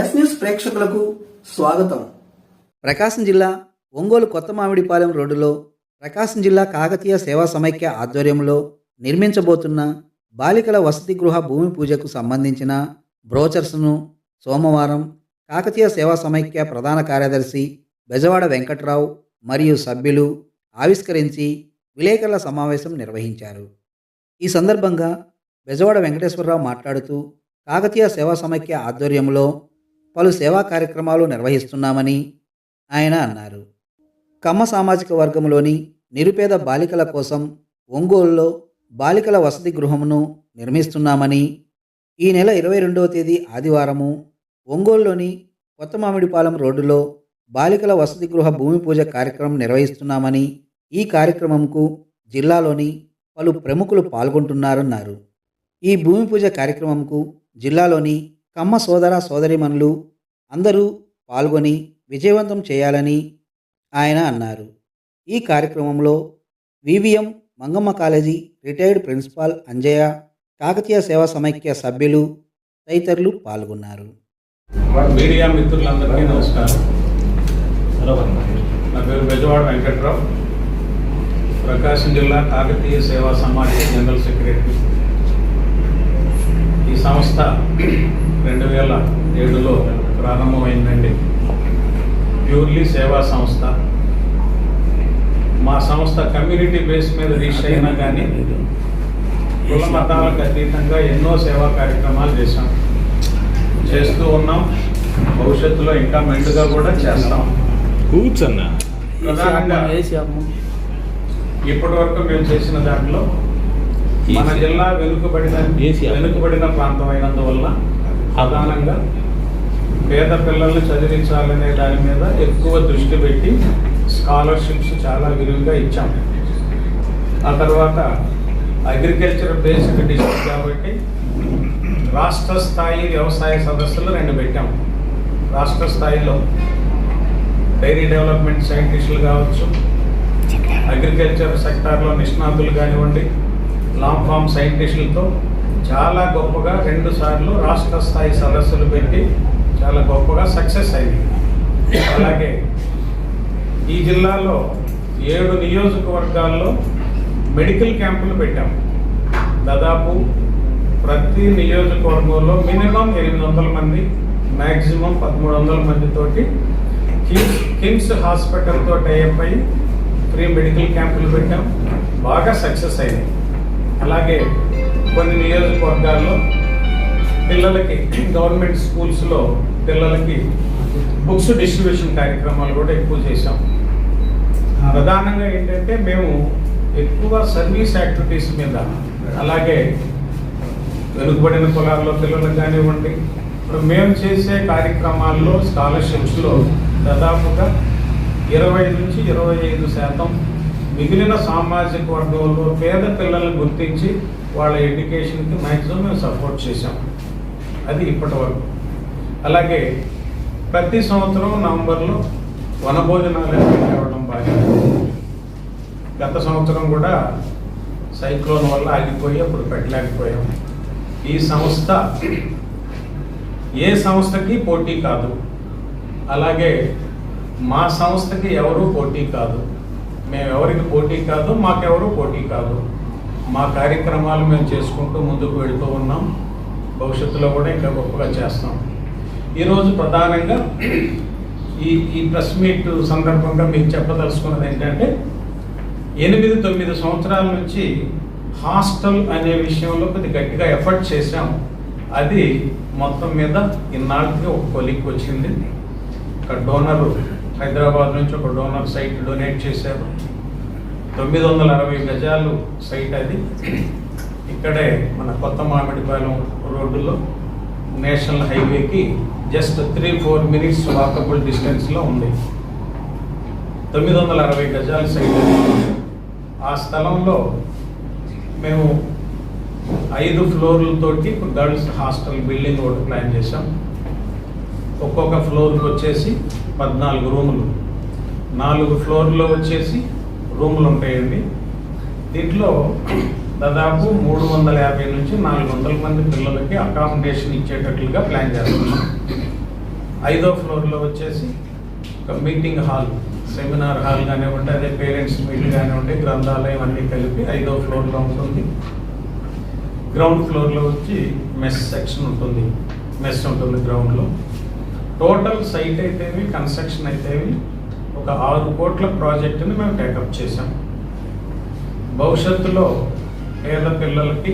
Yes news ప్రేక్షకులకు స్వాగతం. ప్రకాశం జిల్లా ఒంగోలు కొత్త మామిడిపాలెం రోడ్డులో ప్రకాశం జిల్లా కాకతీయ సేవా సమైక్య ఆధ్వర్యంలో నిర్మించబోతున్న బాలికల వసతి గృహ భూమి పూజకు సంబంధించిన బ్రోచర్స్ను సోమవారం కాకతీయ సేవా సమైక్య ప్రధాన కార్యదర్శి బెజవాడ వెంకట్రావు మరియు సభ్యులు ఆవిష్కరించి విలేకరుల సమావేశం నిర్వహించారు. ఈ సందర్భంగా బెజవాడ వెంకటేశ్వరరావు మాట్లాడుతూ కాకతీయ సేవా సమైక్య ఆధ్వర్యంలో పలు సేవా కార్యక్రమాలు నిర్వహిస్తున్నామని ఆయన అన్నారు. కమ్మ సామాజిక వర్గంలోని నిరుపేద బాలికల కోసం ఒంగోలులో బాలికల వసతి గృహమును నిర్మిస్తున్నామని ఈ నెల ఇరవై రెండవ తేదీ ఆదివారము ఒంగోలులోని కొత్త మామిడిపాలెం రోడ్డులో బాలికల వసతి గృహ భూమి పూజ కార్యక్రమం నిర్వహిస్తున్నామని ఈ కార్యక్రమంకు జిల్లాలోని పలు ప్రముఖులు పాల్గొంటున్నారన్నారు. ఈ భూమి పూజ కార్యక్రమంకు జిల్లాలోని కమ్మ సోదర సోదరిమణులు అందరూ పాల్గొని విజయవంతం చేయాలని ఆయన అన్నారు. ఈ కార్యక్రమంలో VVM Mangamma college retired principal Anjaiah Kakatiya సేవా సమైక్య సభ్యులు తదితరులు పాల్గొన్నారు. మీడియా మిత్రులందరికీ నమస్కారం. నా పేరు బెజవాడ వెంకట్రావు. ప్రకాశం జిల్లా కాకతీయ సేవా సమాజ్ జనరల్ సెక్రటరీ. ఈ సంస్థ రెండు వేల ఏడులో ప్రారంభమైందండి. ప్యూర్లీ సేవా సంస్థ. మా సంస్థ కమ్యూనిటీ బేస్ మీద రిజిస్టర్ అయినా కానీ కుల మతాలకు అతీతంగా ఎన్నో సేవా కార్యక్రమాలు చేశాం. చేస్తూ ఉన్నాం. భవిష్యత్తులో ఇంకా మెండుగా కూడా చేస్తాం. కూర్చన్నా. ప్రధానంగా ఇప్పటి వరకు మేము చేసిన దాంట్లో మన జిల్లా వెనుకబడిన. వెనుకబడిన ప్రాంతం అయినందువల్ల ప్రధానంగా పేద పిల్లల్ని చదివించాలనే దాని మీద ఎక్కువ దృష్టి పెట్టి స్కాలర్షిప్స్ చాలా విరివిగా ఇచ్చాం. ఆ తర్వాత అగ్రికల్చర్ బేస్డ్ డిస్ట్రిక్ట్ కాబట్టి రాష్ట్ర స్థాయి వ్యవసాయ సదస్సులు రెండు పెట్టాం. రాష్ట్ర స్థాయిలో డైరీ డెవలప్మెంట్ సైంటిస్టులు కావచ్చు అగ్రికల్చర్ సెక్టార్లో నిష్ణాతులు కానివ్వండి లాంగ్ ఫామ్ సైంటిస్టులతో చాలా గొప్పగా రెండు సార్లు రాష్ట్ర స్థాయి సదస్సులు పెట్టి చాలా గొప్పగా సక్సెస్ అయింది. అలాగే ఈ జిల్లాలో ఏడు నియోజకవర్గాల్లో మెడికల్ క్యాంపులు పెట్టాం. దాదాపు ప్రతి నియోజకవర్గంలో మినిమం ఎనిమిది వందల మంది మ్యాక్సిమం పదమూడు వందల మందితోటి కిమ్స్ కిమ్స్ హాస్పిటల్తో టైప్ అయ్యి ఫ్రీ మెడికల్ క్యాంపులు పెట్టాం. బాగా సక్సెస్ అయింది. అలాగే కొన్ని నియోజకవర్గాల్లో పిల్లలకి గవర్నమెంట్ స్కూల్స్లో పిల్లలకి బుక్స్ డిస్ట్రిబ్యూషన్ కార్యక్రమాలు కూడా ఎక్కువ చేశాం. ప్రధానంగా ఏంటంటే మేము ఎక్కువ సర్వీస్ యాక్టివిటీస్ మీద అలాగే వెనుకబడిన కులాల్లో పిల్లలకు కానివ్వండి ఇప్పుడు మేము చేసే కార్యక్రమాల్లో స్కాలర్షిప్స్లో దాదాపుగా ఇరవై నుంచి ఇరవై ఐదు శాతం మిగిలిన సామాజిక వర్గంలో పేద పిల్లల్ని గుర్తించి వాళ్ళ ఎడ్యుకేషన్కి మ్యాక్సిమం మేము సపోర్ట్ చేసాం అది ఇప్పటి వరకు. అలాగే ప్రతి సంవత్సరం నవంబర్లో వనభోజనాలు తేవడం బాగా గత సంవత్సరం కూడా సైక్లోన్ వల్ల ఆగిపోయి అప్పుడు పెట్టలేకపోయాం. ఈ సంస్థ ఏ సంస్థకి పోటీ కాదు. అలాగే మా సంస్థకి ఎవరూ పోటీ కాదు. మేము ఎవరికి పోటీ కాదు మాకెవరు పోటీ కాదు. మా కార్యక్రమాలు మేము చేసుకుంటూ ముందుకు వెళుతూ ఉన్నాం. భవిష్యత్తులో కూడా ఇంకా గొప్పగా చేస్తాం. ఈరోజు ప్రధానంగా ఈ ఈ ప్రెస్ మీట్ సందర్భంగా మీకు చెప్పదలుచుకున్నది ఏంటంటే ఎనిమిది తొమ్మిది సంవత్సరాల నుంచి హాస్టల్ అనే విషయంలో కొద్ది గట్టిగా ఎఫర్ట్ చేశాం. అది మొత్తం మీద ఇన్నాళ్ళకి ఒక కొలిక్ వచ్చింది. ఒక డోనర్ హైదరాబాద్ నుంచి ఒక డోనర్ సైట్ డొనేట్ చేశారు. తొమ్మిది వందల అరవై గజాలు సైట్ అది. ఇక్కడే మన కొత్త మామిడిపాలెం రోడ్డులో నేషనల్ హైవేకి just three four minutes walkable డిస్టెన్స్లో ఉంది. తొమ్మిది వందల అరవై గజాల సైట్ ఆ స్థలంలో మేము ఐదు ఫ్లోర్లతోటి గర్ల్స్ హాస్టల్ బిల్డింగ్ ఒకటి ప్లాన్ చేసాం ఒక్కొక్క ఫ్లోర్కి వచ్చేసి పద్నాలుగు రూములు. నాలుగు ఫ్లోర్లో వచ్చేసి రూములు ఉంటాయండి దీంట్లో దాదాపు మూడు వందల యాభై నుంచి నాలుగు వందల మంది పిల్లలకి అకామిడేషన్ ఇచ్చేటట్లుగా ప్లాన్ చేస్తున్నాం. ఐదో ఫ్లోర్లో వచ్చేసి ఒక మీటింగ్ హాల్ సెమినార్ హాల్ కానివ్వండి అదే పేరెంట్స్ మీట్ కానివ్వండి గ్రంథాలయం అన్నీ కలిపి ఐదో ఫ్లోర్లో ఉంటుంది. గ్రౌండ్ ఫ్లోర్లో వచ్చి మెస్ సెక్షన్ ఉంటుంది. మెస్ ఉంటుంది గ్రౌండ్లో. టోటల్ సైట్ అయితేవి కన్స్ట్రక్షన్ అయితేవి ఒక ఆరు కోట్ల ప్రాజెక్టుని మేము టేకప్ చేసాం భవిష్యత్తులో పేద పిల్లలకి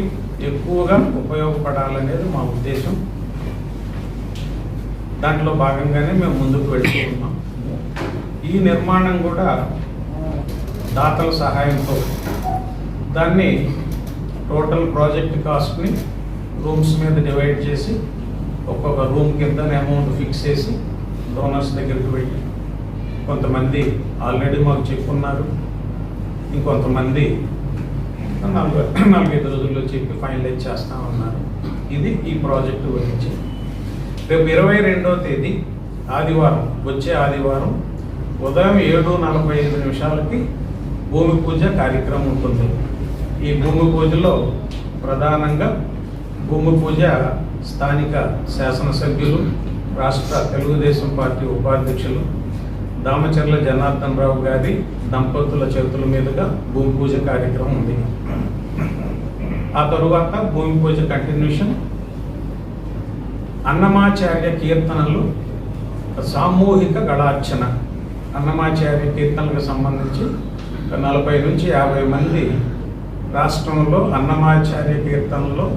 ఎక్కువగా ఉపయోగపడాలనేది మా ఉద్దేశం. దాంట్లో భాగంగానే మేము ముందుకు వెళ్తూ ఉన్నాం. ఈ నిర్మాణం కూడా దాతల సహాయంతో. దాన్ని టోటల్ ప్రాజెక్ట్ కాస్ట్ని రూమ్స్ మీద డివైడ్ చేసి ఒక్కొక్క రూమ్ కింద అమౌంట్ ఫిక్స్ చేసి డోనర్స్ దగ్గరికి వెళ్ళి కొంతమంది ఆల్రెడీ మాకు చెప్పున్నారు. ఇంకొంతమంది నలభై నలభై రోజుల్లో చెప్పి ఫైనలైజ్ చేస్తా ఉన్నారు. ఇది ఈ ప్రాజెక్టు గురించి. రేపు ఇరవై రెండవ తేదీ ఆదివారం వచ్చే ఆదివారం ఉదయం ఏడు నలభై ఐదు నిమిషాలకి భూమి పూజ కార్యక్రమం ఉంటుంది. ఈ భూమి పూజలో ప్రధానంగా భూమి పూజ స్థానిక శాసనసభ్యులు రాష్ట్ర తెలుగుదేశం పార్టీ ఉపాధ్యక్షులు దామచర్ల జనార్దన్ రావు గారి దంపతుల చేతుల మీదుగా భూమి పూజ కార్యక్రమం ఉంది. ఆ తరువాత భూమి పూజ కంటిన్యూషన్ అన్నమాచార్య కీర్తనలు సామూహిక గళార్చన. అన్నమాచార్య కీర్తనలకు సంబంధించి నలభై నుంచి యాభై మంది రాష్ట్రంలో అన్నమాచార్య కీర్తనలో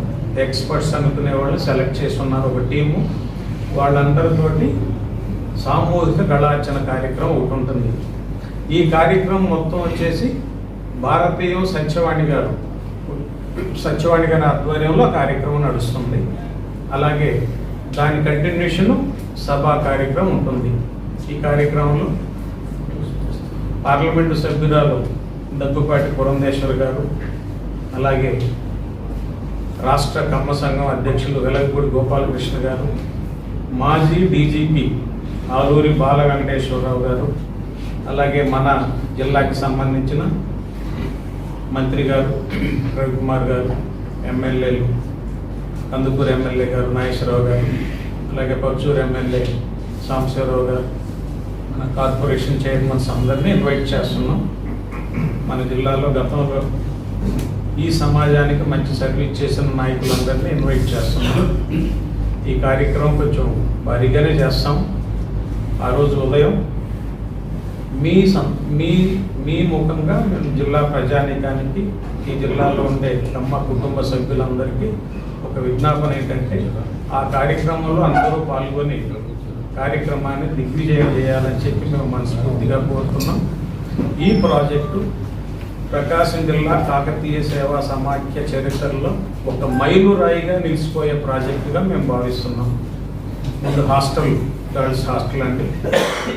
ఎక్స్పర్ట్స్ అనుకునే వాళ్ళు సెలెక్ట్ చేసి ఒక టీము. వాళ్ళందరితోటి సామూహిక కళార్చన కార్యక్రమం ఒకటి ఉంటుంది. ఈ కార్యక్రమం మొత్తం వచ్చేసి భారతీయ సత్యవాణి గారు సత్యవాణి గారి ఆధ్వర్యంలో కార్యక్రమం నడుస్తుంది. అలాగే దాని కంటిన్యూషన్ సభా కార్యక్రమం ఉంటుంది. ఈ కార్యక్రమంలో పార్లమెంటు సభ్యురాలు దగ్గుపాటి పురంధేశ్వర్ గారు అలాగే రాష్ట్ర కమ్మ సంఘం అధ్యక్షులు వెలగపూడి గోపాలకృష్ణ గారు మాజీ డీజీపీ ఆలూరి బాల వెంకటేశ్వరరావు గారు అలాగే మన జిల్లాకి సంబంధించిన మంత్రి గారు రవికుమార్ గారు ఎమ్మెల్యేలు కందుకూరు ఎమ్మెల్యే గారు నాగేశ్వరరావు గారు అలాగే పర్చూరు ఎమ్మెల్యే సాంబశివరావు గారు మన కార్పొరేషన్ చైర్మన్స్ అందరినీ ఇన్వైట్ చేస్తున్నాం. మన జిల్లాలో గతంలో ఈ సమాజానికి మంచి సర్వీస్ చేసిన నాయకులందరినీ ఇన్వైట్ చేస్తున్నాం ఈ కార్యక్రమం కొంచెం భారీగానే చేస్తాం. ఆ రోజు ఉదయం మీ సం మీ మీ ముఖంగా మేము జిల్లా ప్రజానీకానికి ఈ జిల్లాలో ఉండే తమ కుటుంబ సభ్యులందరికీ ఒక విజ్ఞాపన ఏంటంటే ఆ కార్యక్రమంలో అందరూ పాల్గొని కార్యక్రమాన్ని దిగ్విజయం చేయాలని చెప్పి మేము మనస్ఫూర్తిగా కోరుతున్నాం. ఈ ప్రాజెక్టు ప్రకాశం జిల్లా కాకతీయ సేవా సమాఖ్య చరిత్రలో ఒక మైలురాయిగా నిలిచిపోయే ప్రాజెక్టుగా మేము భావిస్తున్నాం. ముందు హాస్టల్ గర్ల్స్ హాస్టల్ అండి.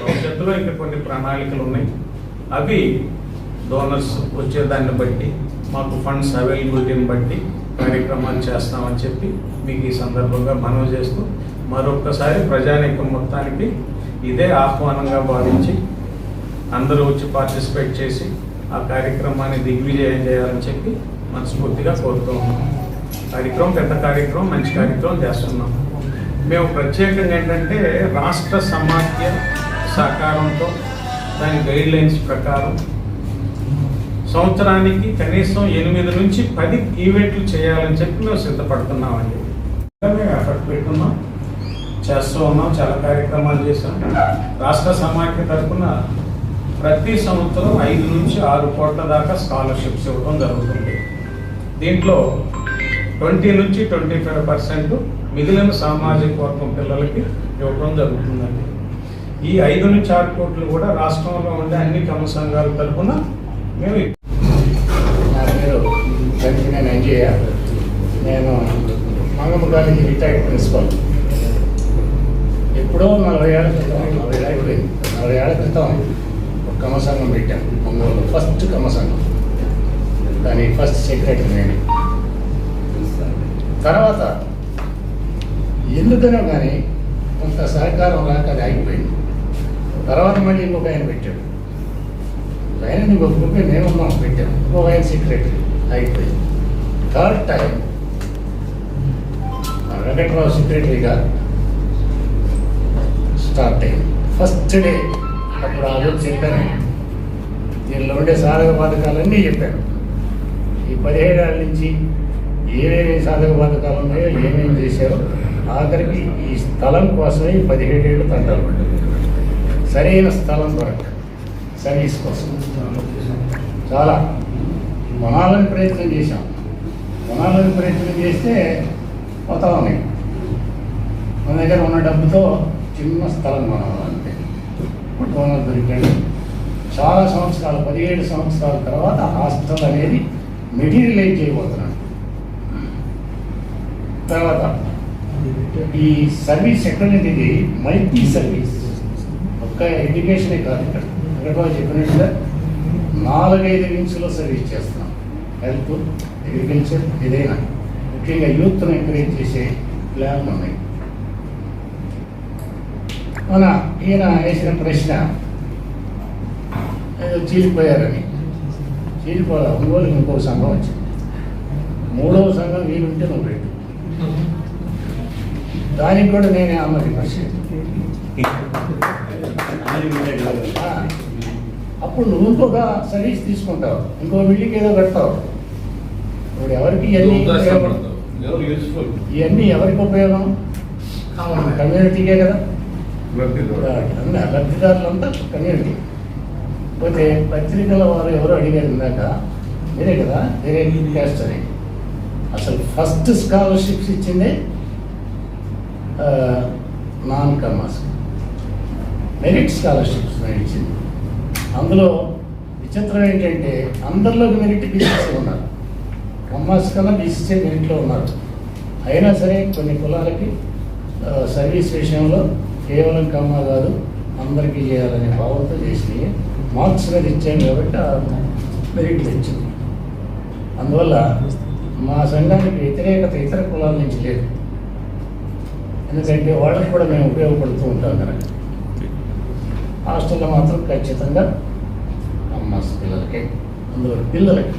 భవిష్యత్తులో ఇంకా కొన్ని ప్రణాళికలు ఉన్నాయి. అవి డోనర్స్ వచ్చేదాన్ని బట్టి మాకు ఫండ్స్ అవైలబిలిటీని బట్టి కార్యక్రమాలు చేస్తామని చెప్పి మీకు ఈ సందర్భంగా మనవి చేస్తూ మరొకసారి ప్రజానీకం మొత్తానికి ఇదే ఆహ్వానంగా భావించి అందరూ వచ్చి పార్టిసిపేట్ చేసి ఆ కార్యక్రమాన్ని దిగ్విజయం చేయాలని చెప్పి మనస్ఫూర్తిగా కోరుతూ ఉన్నాం. కార్యక్రమం పెద్ద కార్యక్రమం మంచి కార్యక్రమం చేస్తున్నాం. మేము ప్రత్యేకంగా ఏంటంటే రాష్ట్ర సమాఖ్య సహకారంతో దాని గైడ్ లైన్స్ ప్రకారం సంవత్సరానికి కనీసం ఎనిమిది నుంచి పది ఈవెంట్లు చేయాలని చెప్పి మేము సిద్ధపడుతున్నామండి. మేము ఎఫర్ట్ పెట్టున్నాం చేస్తూ ఉన్నాం చాలా కార్యక్రమాలు చేసాం రాష్ట్ర సమాఖ్య తరఫున ప్రతి సంవత్సరం ఐదు నుంచి ఆరు కోట్ల దాకా స్కాలర్షిప్స్ ఇవ్వడం జరుగుతుంది. దీంట్లో ట్వంటీ నుంచి ట్వంటీ ఫైవ్ పర్సెంట్ మిగిలిన సామాజిక వర్గం పిల్లలకి ఇవ్వడం జరుగుతుందండి. ఈ ఐదు నుంచి ఆరు కోట్లు కూడా రాష్ట్రంలో ఉండే అన్ని క్రమ సంఘాల తరఫున మేము నా పేరు అంజయ్య నేను మంగమ్మ కాలేజీ రిటైర్డ్ ప్రిన్సిపల్. ఎప్పుడో నలభై ఏళ్ళ క్రితం నలభై ఏళ్ళ నలభై ఏళ్ళ క్రితం కమసంగం పెట్టాం ఒంగోలు ఫస్ట్ కమసంగం. దాని ఫస్ట్ సెక్రటరీ నేను. తర్వాత ఎందుకనో కానీ కొంత సహకారం రాక అది ఆగిపోయింది. తర్వాత మళ్ళీ ఇంకొక ఆయన పెట్టాడు. ఆయన ఇంకొక గ్రూప్ మేము ఉన్నాం పెట్టాం. ఇంకొక ఆయన సెక్రటరీ అయిపోయింది థర్డ్ టైం వెంకట్రావు సెక్రటరీగా స్టార్ట్ అయింది. ఫస్ట్ డే అప్పుడు ఆ రోజు చెప్పాను. దీనిలో ఉండే సాధక బాధకాలన్నీ చెప్పాను. ఈ పదిహేడేళ్ళ నుంచి ఏమేమి సాధక బాధకాలు ఉన్నాయో ఏమేమి చేశారో ఆఖరికి ఈ స్థలం కోసమే ఈ పదిహేడేళ్ళు తంటాలు సరైన స్థలం దొరక సర్వీస్ కోసం. చాలా. కొనాలని ప్రయత్నం చేశాం. కొనాలని ప్రయత్నం చేస్తే పోతా ఉన్నాయి. మన దగ్గర ఉన్న డబ్బుతో చిన్న స్థలం కొనాలి. కొనాలి దొరికాడు చాలా సంవత్సరాలు పదిహేడు సంవత్సరాల తర్వాత హాస్టల్ అనేది మెటీరియలైజ్ చేయబోతున్నాడు. తర్వాత ఈ సర్వీస్ ఎక్కడ ఇది మల్టీ సర్వీస్. ఒక్క ఎడ్యుకేషనే కాదు ఇక్కడ. ఎక్కడో చెప్పినట్టుగా నాలుగైదు వింగ్స్లో సర్వీస్ చేస్తున్నాం. హెల్త్ అగ్రికల్చర్ ఏదైనా. ముఖ్యంగా యూత్ను ఎంకరేజ్ చేసే ప్లాన్లు ఉన్నాయి. మన ఈయన వేసిన ప్రశ్న. చీలిపోయారని. చీలిపోయా ఒంగోలుకి ఇంకో సంఘం వచ్చింది. మూడవ సంఘం వీలుంటే నువ్వు పెట్టు దానికి కూడా నేనే ఫస్ట్ ఆ, అప్పుడు నువ్వు ఇంకొక సర్వీస్ తీసుకుంటావు. ఇంకో బిల్డింగ్ ఏదో పెడతావు ఇప్పుడు ఎవరికి ఇవన్నీ ఇవన్నీ ఎవరికి ఉపయోగం? కమ్యూనిటీకే కదా. లబ్ధిదారులంతా కమ్యూనిటీ పోతే పత్రికల వారు ఎవరు అడిగారు ఇందాక. మీరే కదా వేరే క్యాస్ట్ అని అసలు ఫస్ట్ స్కాలర్షిప్స్ ఇచ్చిందే నాన్ కమర్స్. మెరిట్ స్కాలర్షిప్స్ ఇచ్చింది. అందులో విచిత్రం ఏంటంటే అందరిలోకి మెరిట్ బీసీసీ ఉన్నారు. కమర్స్ కన్నా బీసీసీ మెరిట్లో ఉన్నారు. అయినా సరే కొన్ని కులాలకి సర్వీస్ విషయంలో కేవలం కమ్మ కాదు అందరికీ చేయాలనే భావంతో చేసి మార్క్స్ మీద ఇచ్చాను కాబట్టి మెరిట్ తెచ్చింది అందువల్ల మా సంఘానికి వ్యతిరేకత ఇతర కులాల నుంచి లేదు. ఎందుకంటే వాళ్ళకి కూడా మేము ఉపయోగపడుతూ ఉంటాం కనుక హాస్టల్లో మాత్రం ఖచ్చితంగా అమ్మ పిల్లలకి అందువల్ల పిల్లలకి